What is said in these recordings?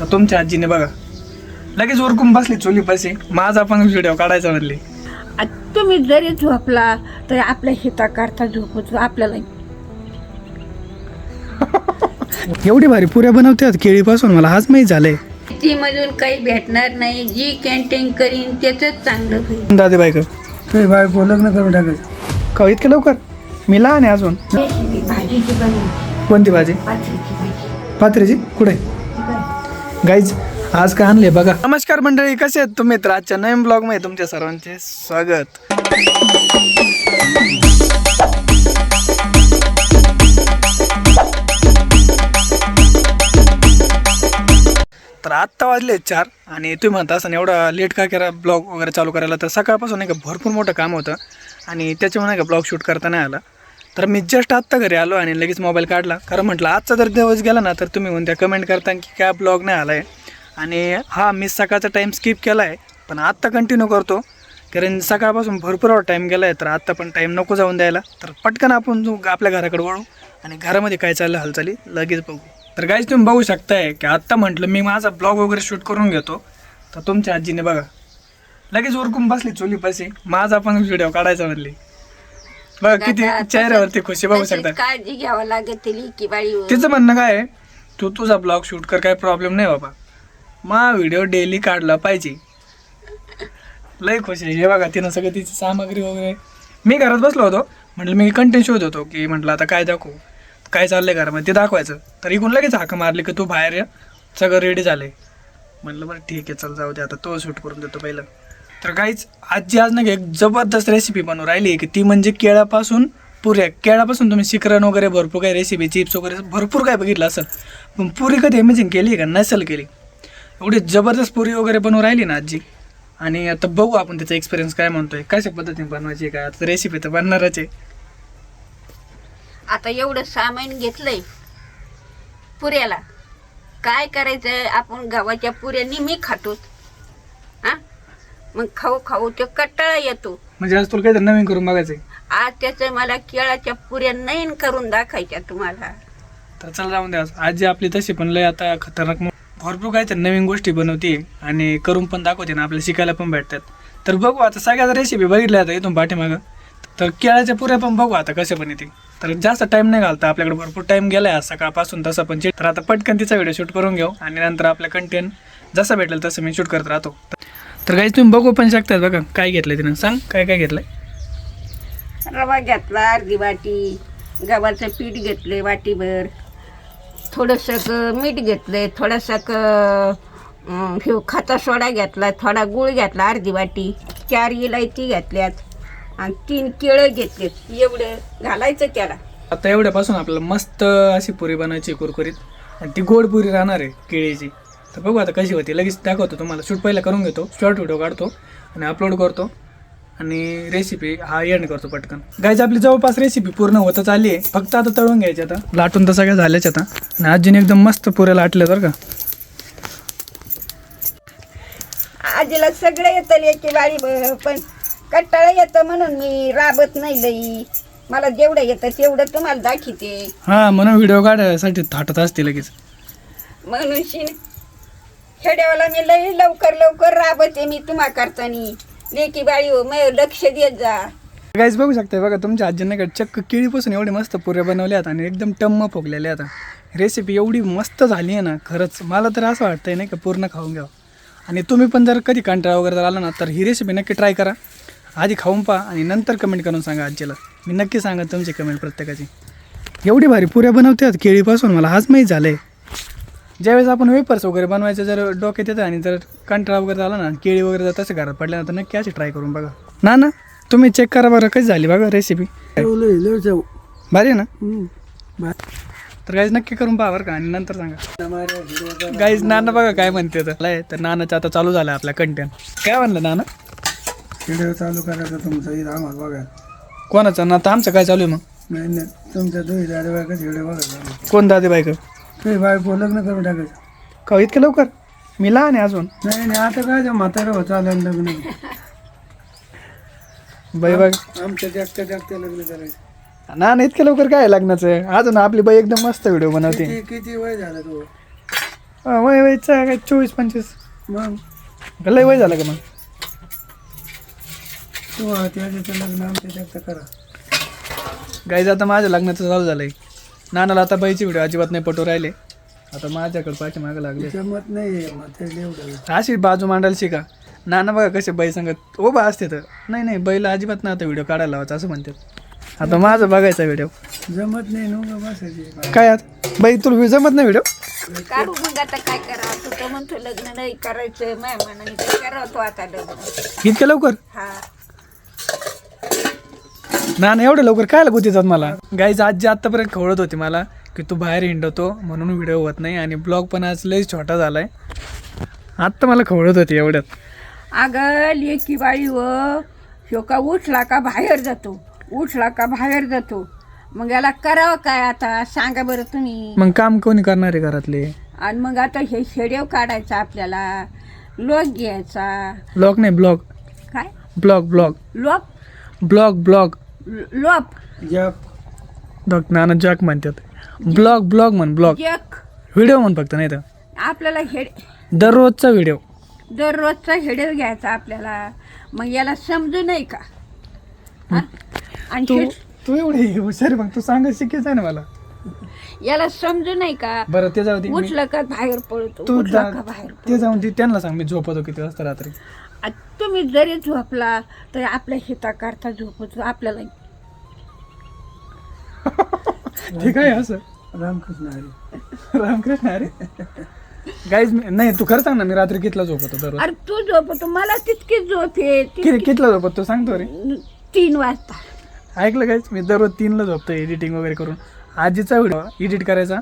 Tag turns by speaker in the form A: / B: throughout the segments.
A: तर तुमच्या आजीने बघा. लगेच ओरकून बसली चोली पैसे. माझा पण व्हिडिओ काढायचा म्हणली.
B: आ, तुम्ही जरी झोपला तरी आपल्या हिताकरता झोपतो आपल्याला
A: एवढी भारी पुऱ्या बनवतात केळीपासून मला हाच माहीत झालंय.
B: ती मधून काही भेटणार नाही. जी कॅन्टीन करीन त्याच चांगलं होईल.
A: दादे बायक
C: ते बायको लग्न करून टाकायचं.
A: का इतके लवकर? मी लहान आहे अजून. कोणती भाजी?
B: पाचवीची भाजी.
A: पात्रेची? कुठे? गाईज आज का आणले बघा. नमस्कार मंडळी कसे आहेत तुम्ही? तर आजच्या नवीन ब्लॉगमध्ये तुमच्या सर्वांचे स्वागत. तर आत्ता वाजले चार आणि तुम्ही म्हणता असं एवढा लेट का करा ब्लॉग वगैरे चालू करायला? तर सकाळपासून नाही का भरपूर मोठं काम होतं आणि त्याच्यामुळे नाही का ब्लॉग शूट करता नाही आला. तर मी जस्ट आत्ता घरी आलो आणि लगेच मोबाईल काढला. कारण म्हटलं आजचा जर दिवस गेला ना तर तुम्ही म्हणत्या कमेंट करता की काय ब्लॉग नाही आला आहे आणि हा मी सकाळचा टाईम स्किप केला आहे पण आत्ता कंटिन्यू करतो. कारण सकाळपासून भरपूर टाईम गेला आहे तर आत्ता पण टाईम नको जाऊन द्यायला. तर पटकन आपण आपल्या घराकडे वळू आणि घरामध्ये काय चाललं हालचाली लगेच बघू. तर गाईज तुम्ही बघू शकताय की आत्ता म्हटलं मी माझा ब्लॉग वगैरे शूट करून घेतो. तर तुमच्या आजीने बघा लगेच उरकून बसली चोली पैसे माझा पण व्हिडिओ काढायचा म्हणली. बघा किती चेहऱ्यावरती खुशी बघू शकता
B: काळजी घ्यावं लागत की बाई.
A: तिचं म्हणणं काय तू तुझा ब्लॉग शूट कर काय प्रॉब्लेम नाही बाबा. मा व्हिडिओ डेली काढला पाहिजे. लय खुश आहे. हे बघा तिनं सगळं तिची सामग्री वगैरे. मी घरात बसलो होतो. म्हटलं मी कंटेंट शोध होतो की म्हटलं आता काय दाखवू? काय चाललंय घरामध्ये? ते दाखवायचं. तर इकडून लगेच हाक मारली की तू बाहेर ये. सगळं रेडी झालंय. म्हटलं बरं ठीक आहे चल जाऊ दे. आता तो शूट करून देतो पहिलं. तर काहीच आजी आज ना एक जबरदस्त रेसिपी बनवून राहिली की ती म्हणजे केळापासून पुऱ्या. केळापासून तुम्ही शिकरण वगैरे भरपूर काही रेसिपी चिप्स वगैरे भरपूर काय बघितलं असेल पण पुरी कधी इमेजिंग केली आहे का? नसेल केली. एवढी जबरदस्त पुरी वगैरे बनवून राहिली ना आजी. आणि आता बघू आपण त्याचा एक्सपिरियन्स काय म्हणतोय. कशा पद्धतीने बनवायची काय? आता रेसिपी तर बनणारच आहे.
B: आता एवढं सामान घेतलंय पुऱ्याला. काय करायचं आपण गव्हाच्या पुऱ्या नेहमी खातो हा? मग खाऊ खाऊ तो कट्टाळा येतो.
A: म्हणजे आज तुला काहीतरी नवीन करून बघायचं आहे
B: आज त्याचं मला केळाच्या पुऱ्या नईन करून दाखायच्या तुम्हाला.
A: तर चला जाऊन द्या आजी. आपली तशी पण लय आता खतरनाक मो- भरपूर काहीतरी नवीन गोष्टी बनवते आणि करून पण दाखवते ना आपल्याला शिकायला पण भेटतात. तर बघू आता सगळ्याच रेसिपी बघितल्या आता इथून पाठीमागं. तर केळ्याच्या पुऱ्या पण बघू आता कसे पण येते तर जास्त टाइम नाही घालता आपल्याकडे भरपूर टाइम गेलाय आज सकाळपासून तसं पण. तर आता पटकन तिचा व्हिडिओ शूट करून घेऊ आणि नंतर आपल्या कंटेंट जसं भेटेल तसं मी शूट करत राहतो. तर काही तुम्ही बघू पण शकतात बघा काय घेतलंय तिनं. सांग काय काय घेतलंय?
B: रवा घेतला अर्धी वाटी गव्हाचं पीठ घेतले वाटीभर. थोडंसं मीठ घेतलंय थोडासा क अं, सोडा घेतला थोडा गुळ घेतला अर्धी वाटी. चार इलायची घेतल्यात. आणि तीन केळं घेतलेत एवढं घालायचं त्याला.
A: आता एवढ्यापासून आपल्याला मस्त अशी पुरी बनवायची कुरकुरीत. आणि ती गोड पुरी राहणार आहे केळीची. तर बघू आता कशी होती. लगेच दाखवतो तुम्हाला. शूट पहिला करून घेतो. शॉर्ट व्हिडिओ काढतो. आणि अपलोड करतो. आणि रेसिपी हा एंड करतो पटकन. गायची आपली जवळपास रेसिपी पूर्ण होतच आली आहे. फक्त आता तळून घ्यायची आता. लाटून तर सगळ्या झाल्याच आता. आणि आजीने एकदम मस्त पुऱ्या लाटल्या बरं का.
B: आजीला सगळं येतं याची वाळी पण कट्टाळा येतं म्हणून मी राबत नाही लई. मला जेवढं येतं तेवढं तुम्हाला दाखवते.
A: हां म्हणून व्हिडिओ काढायसाठी थाटत असते लगेच.
B: म्हणून शिन खेड्यावाला मी लई लवकर लवकर राबते मी तुम्हा करतानी. लेकी बाळी हो मग लक्ष देत जा.
A: गाईज बघू शकता बघा तुमच्या आजीने चक्क केळीपासून एवढी मस्त पुऱ्या बनवल्या आहेत आणि एकदम टम्म फोगलेल्या आता रेसिपी एवढी मस्त झाली आहे ना खरंच. मला तर असं वाटतंय नाही का पूर्ण खाऊन घ्यावं. आणि तुम्ही पण जर कधी कंटाळा वगैरे जर आला ना तर ही रेसिपी नक्की ट्राय करा. आधी खाऊन पहा आणि नंतर कमेंट करून सांगा आजीला. मी नक्की सांगा तुमची कमेंट प्रत्येकाची. एवढी भारी पुऱ्या बनवतात केळीपासून मला हाच माहीत झालं आहे ज्यावेळेस आपण वेपर्स वगैरे बनवायचं जर डोक्यात येतं आणि जर कंटाळा वगैरे आला ना केळी वगैरे जर तसं घरात पडल्या तर नक्की अशी ट्राय करून बघा. ना ना तुम्ही चेक करा बरं कशी झाली बघा रेसिपी भारी आहे ना? तर गाईज नक्की करून पहा बरं का आणि नंतर सांगा. गाईज नाना बघा काय म्हणते तर तर नानाचं आता चालू झालं आपला कंटेंट काय म्हणलं नाना?
C: व्हिडिओ चालू करायचा तुमचा इथं आम्हाला बघा.
A: कोणाचं? ना आता आमचं काय चालू आहे मग?
C: नाही नाही तुमच्या दोघी दादा बायकाच व्हिडिओ बघा
A: कोण दादे बाईक
C: ते बायको लग्न करून टाकायचं.
A: का इतकं लवकर? मी लहान आहे अजून.
C: नाही नाही आता काय ते म्हातारं होत आलं लग्न.
A: बाई बाई.
C: आमच्या जागत्या जागत्या लग्न करायचं.
A: ना ना इतकं लवकर काय आहे लग्नाचं? अजून आपली बाई एकदम मस्त व्हिडिओ बनवते.
C: किती किती वय झालं तू?
A: अं, वय वयचं काय चोवीस पंचवीस.
C: मग?
A: लय वय झालं का मग?
C: तू त्याच्याचं लग्न आमच्या त्याचं करा.
A: गाईज आता माझ्या लग्नाचं चालू झालंय. नानाला आता बाईची व्हिडिओ अजिबात नाही पटू राहिले. आता माझ्याकडे पाठी मागं लागले
C: जमत नाही
A: अशी बाजू मांडायला शिका. नाना बघा कसे बाई सांगत उभा असते तर. नाही नाही बैला अजिबात ना आता व्हिडिओ काढायला लावायचा असं म्हणतात. आता माझं बघायचा व्हिडिओ
C: जमत नाही
A: काय आत? बाई तुला जमत नाही व्हिडिओ
B: काढू मग आता काय तू तर म्हणतो लग्न नाही करायचं माझ्या मनाने काय करावं तो आता लग्न.
A: इतक्या लवकर?
B: हा.
A: ना ना एवढं लवकर काय लागू देतात मला? गाईज आजी आत्तापर्यंत खवळत होती मला की तू बाहेर हिंडतो म्हणून व्हिडिओ होत नाही आणि ब्लॉग पण आज लई छोटा झालाय. आत्ता मला खवळत होती एवढ्यात.
B: अगं लेकी बाई व ह्यो का उठला का बाहेर जातो? उठला का बाहेर जातो? मग याला करावं काय आता? सांगा बरं तुम्ही.
A: मग काम कोणी करणार आहे घरातले?
B: आणि मग आता हे शेडेव काढायचा आपल्याला. लोक घ्यायचा.
A: ब्लॉग नाही ब्लॉग
B: काय?
A: ब्लॉग ब्लॉग
B: लोप
A: ब्लॉग ब्लॉग
B: लोप.
C: जप.
A: बघ नाना जॉक म्हणतात. ब्लॉग ब्लॉग म्हण ब्लॉग.
B: जग
A: व्हिडिओ म्हण फक्त नाही तर.
B: आपल्याला हेड
A: दररोजचा व्हिडिओ.
B: दररोजचा हेडेव घ्यायचा आपल्याला. मग याला समजू नाही का? हा? आणि
A: तू
B: हे-
A: तू एवढी हुशार मग तू सांगायचं शिकायचं आहे ना मला.
B: याला समजू नाही का?
A: बरं ते जाऊ दे मी-
B: उठलं का बाहेर पळतो?
A: तू
B: उठलं
A: जा
B: का बाहेर
A: ते जाऊन दे त्यांना सांग मी झोपतो किती वाजता रात्री.
B: तुम्ही जरी झोपला तर आपल्या हिताकरता झोपतो आपल्याला
A: ठीक आहे असं
C: रामकृष्ण हरी.
A: रामकृष्ण अरे गाईज नाही तू खरं सांग ना मी रात्री कितला झोपतो दररोज?
B: अरे तू झोपतो मला तितकीच झोप
A: किती कितला झोपतो सांगतो रे.
B: तीन वाजता.
A: ऐकलं गाईज मी दररोज तीनला झोपतो एडिटिंग वगैरे करून. आजीचा व्हिडिओ एडिट करायचा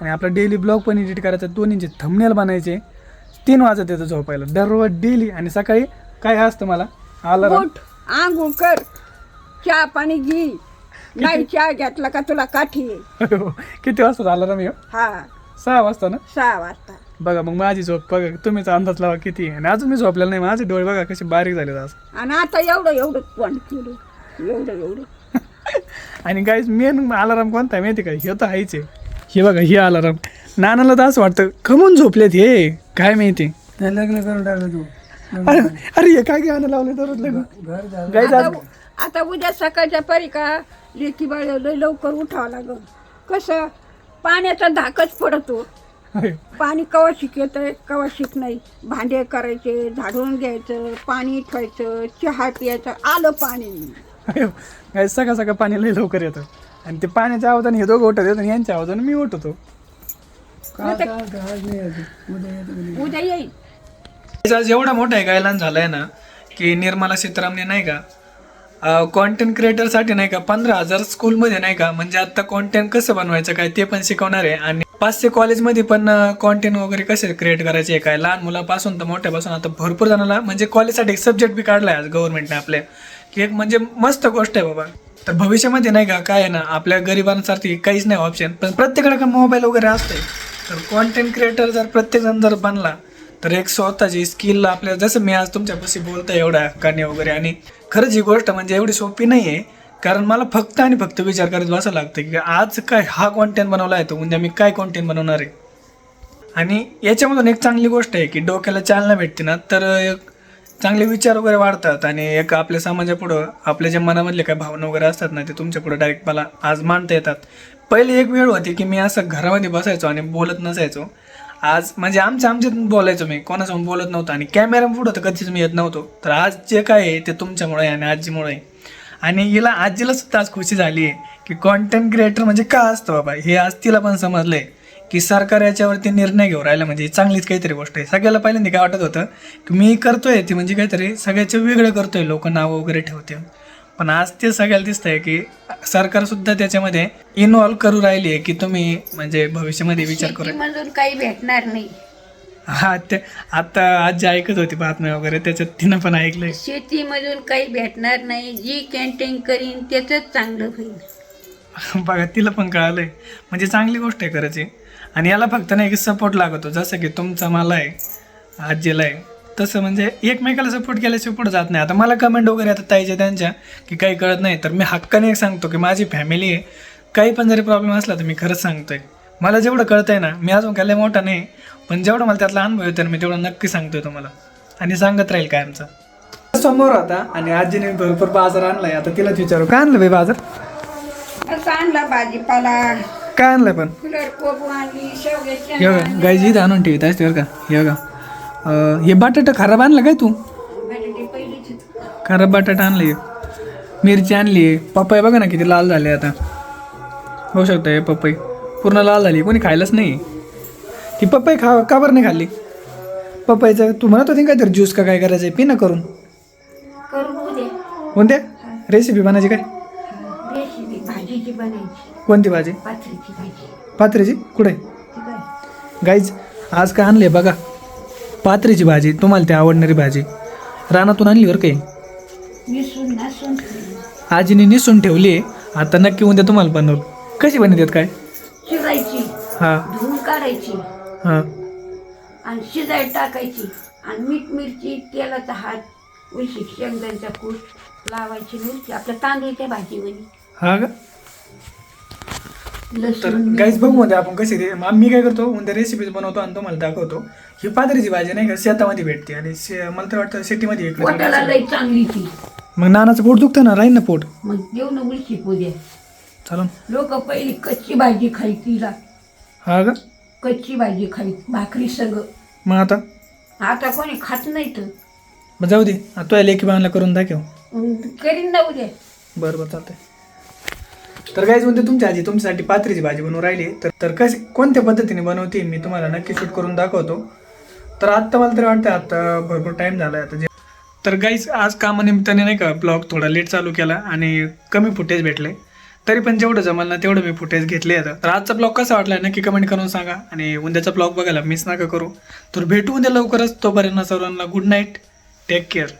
A: आणि आपला डेली ब्लॉग पण एडिट करायचा. दोन्हीचे थंबनेल बनायचे. तीन वाजत येतं झोपायला. दररोज डेली आणि सकाळी काय असतं मला? आला
B: उठ आंघोळ कर. चहा पाणी घे. नाही चहा घेतला का तुला काठी? आहे.
A: किती वाजता आला मी?
B: हा.
A: सहा वाजता ना?
B: सहा वाजता.
A: बघा मग माझी झोप बघा. तुम्हीच अंदाज लावा किती आहे. आणि अजून मी झोपलेला नाही. माझे डोळे बघा कसे बारीक झाले आज.
B: आणि आता एवढं एवढं केलं एवढं एवढं.
A: आणि गाईज मेन अलाराम कोणता आहे माहिती का? हे तर आहेच आहे. हे बघा हे अलाराम नानाला तर असं वाटतं खमून झोपलेत हे काय माहिती?
C: नाही लग्न करून टाकलं तू.
A: अरे अरे हे काय गाणं लावलं दररोज लग्न?
C: घर झालं.
A: गाईज आज
B: आता आता उद्या सकाळच्या परी का लेकी बाळ लय लवकर उठावं लागल. कसं? पाण्याचा धाकच पडतो. पाणी कवा शिक येतंय कवा शिक नाही भांडे करायचे झाडून घ्यायचं पाणी ठेवायचं चहा प्यायचं आलं पाणी.
A: गाईज सकाळ सकाळ पाणी लई लवकर येतं. आणि ते पाण्याच्या आवाजाने हे दोघं उठत आणि यांच्या आवाजाने मी उठतो.
C: नाही उद्या येतो
B: उद्या येईल.
A: आज एवढा मोठा आहे गायलान झालाय ना की निर्मला सीतारामने नाही का कॉन्टेंट क्रिएटरसाठी नाही का पंधरा हजार स्कूलमध्ये नाही का म्हणजे आता कॉन्टेंट कसं बनवायचं काय ते पण शिकवणार आहे. आणि पाचशे कॉलेजमध्ये पण कॉन्टेंट वगैरे कसे क्रिएट करायचे काय लहान मुलापासून तर मोठ्यापासून आता भरपूर जणांना म्हणजे कॉलेजसाठी एक सब्जेक्ट बी काढलाय आज गव्हर्नमेंटने आपल्या की एक म्हणजे मस्त गोष्ट आहे बाबा. तर भविष्यामध्ये नाही का काय आहे ना आपल्या गरिबांसाठी काहीच नाही ऑप्शन पण प्रत्येकाकडे मोबाईल वगैरे असते तर कॉन्टेंट क्रिएटर जर प्रत्येकजण जर बनला तर एक स्वतःची स्किल आपल्या जसं मी आज तुमच्यापाशी बोलतो एवढ्या हक्काने वगैरे आणि खरंच ही गोष्ट म्हणजे एवढी सोपी नाही आहे कारण मला फक्त आणि फक्त विचार करत बसावं लागतं की आज काय हा कॉन्टेंट बनवला आहे तो उद्या मी काय कॉन्टेंट बनवणार आहे. आणि याच्यामधून एक चांगली गोष्ट आहे की डोक्याला चालना भेटते ना तर चांगले विचार वगैरे वाढतात आणि एक आपल्या समाजापुढं आपल्या ज्या मनामधले काही भावना वगैरे असतात ना ते तुमच्यापुढं डायरेक्ट मला आज मांडता येतात. पहिले एक वेळ होती की मी असं घरामध्ये बसायचो आणि बोलत नसायचो. आज म्हणजे आमच्या आमच्यात बोलायचो मी कोणासमोर बोलत नव्हतो आणि कॅमेरा पुढं तर कधीच मी येत नव्हतो. तर आज जे काय आहे ते तुमच्यामुळे आहे आणि आजीमुळे. आहे आणि हिला आजीला सुद्धा आज खुशी झाली आहे की कॉन्टेंट क्रिएटर म्हणजे का असतं बाबा? हे आज तिला पण समजलं आहे की सरकार याच्यावरती निर्णय घेऊन राहिला म्हणजे चांगलीच काहीतरी गोष्ट आहे. सगळ्याला पहिल्यांदा काय वाटत होतं की मी करतोय ती म्हणजे काहीतरी सगळ्याचे वेगळं करतोय लोक नावं वगैरे ठेवते. पण आज ते सगळ्याला दिसतंय की सरकार सुद्धा त्याच्यामध्ये इन्व्हॉल्व करू राहिली आहे की तुम्ही म्हणजे भविष्यामध्ये विचार करू
B: काही भेटणार नाही.
A: हा ते आता आजी ऐकत होती बातम्या वगैरे त्याच्यात तिनं पण ऐकलंय.
B: शेतीमधून काही भेटणार नाही. जी कॅन्टीन करीन त्याचंच चांगलं होईल.
A: बघा तिला पण कळालंय. म्हणजे चांगली गोष्ट आहे करायची आणि याला फक्त नाही की सपोर्ट लागतो. जसं की तुमचा मला आहे आजीला आहे तसं म्हणजे एकमेकाला सपोर्ट केल्याशिवाय पुढे जात नाही. आता मला कमेंट वगैरे आता ताईच्या त्यांच्या की काही कळत नाही. तर मी हक्काने एक सांगतो की माझी फॅमिली आहे. काही पण जरी प्रॉब्लेम असला तर मी खरंच सांगतोय. मला जेवढं कळतंय ना मी अजून काही मोठा नाही पण जेवढं मला त्यातला अनुभव येतो मी तेवढं नक्की सांगतोय तुम्हाला. आणि सांगत राहील काय आमचं. समोर होता आणि आजीने भरपूर बाजार आणलाय. आता तिलाच विचारू. काय आणलं बाई बाजार?
B: आणला भाजीपाला.
A: काय पण?
B: आणली
A: हे बघा गायची इथं आणून ठेवत असते बरं का? हे बघा. अं, हे बटाटा खराब आणलं काय तू? खराब बटाटा आणले. मिरची आणली. पपई बघा ना किती लाल झाले आता. बघू शकता हे पपई. पूर्ण लाल झाली. कोणी खायलाच नाही. ती पपई खा का बरं नाही खाल्ली? पपईचं तू म्हणत होती काहीतरी ज्यूस का काय करायचं पी ना करून. कोणत्या रेसिपी बनायची काय? कोणती भाजी?
B: पाथरीची. भाजी
A: पात्रीची कुठे? गाईज आज काय आणले बघा. पात्रीची भाजी तुम्हाला ती आवडणारी भाजी. रानातून आणली बरं काही
B: निसून.
A: आजीने निसून ठेवली. आहे आता नक्की उद्या तुम्हाला बनवलं कशी बनवतात काय?
B: शिजायची.
A: हां.
B: धुवून काढायची.
A: हां.
B: आणि शिजायला टाकायची. आणि मीठ मिरची तेलाचा हात उशी शेंगदाण्याचा कूट लावायची मिरची आपल्या तांदूळच्या भाजीवणी
A: हा का? तर गाईज बघू मध्ये आपण रे मग मी काय करतो उद्या रेसिपीज बनवतो आणि तुम्हाला दाखवतो. ही पात्रीची भाजी नाही का शेतामध्ये भेटते आणि शे- मला तर वाटतं सिटीमध्ये विकली
B: पोटाला
A: जाते.
B: लई चांगली ती.
A: मग नानाचं पोट दुखतं ना राहील ना पोट?
B: मग देऊ ना उलशी पोद्या
A: चालून.
B: लोक पहिली कच्ची भाजी खायची
A: हा का?
B: कच्ची भाजी खाई भाकरी सगळं.
A: मग आता?
B: आता कोणी खात नाही तर.
A: मग जाऊ दे आता तुझ्या लेखी बांधला करून दाखव.
B: करीन ना उद्या.
A: बरं बरं चालतंय. तर गाईज म्हणते तुमची आजी तुमच्यासाठी पात्रीची भाजी बनवून राहिली तर तर कशी कोणत्या पद्धतीने बनवते मी तुम्हाला नक्की शूट करून दाखवतो. तर आत्ता मला तरी वाटतं आत्ता भरपूर टाईम झाला आहे आता जे तर गाईज आज कामानिमित्ताने नाही का ब्लॉग थोडा लेट चालू केला आणि कमी फुटेज भेटले. तरी पण जेवढं जमल ना तेवढं मी फुटेज घेतले आता. तर आजचा ब्लॉग कसा वाटला नक्की कमेंट करून सांगा. आणि उद्याचा ब्लॉग बघायला मिस नका करू. तर भेटू उद्या लवकरच. तोपर्यंत सर्वांना गुड नाईट टेक केअर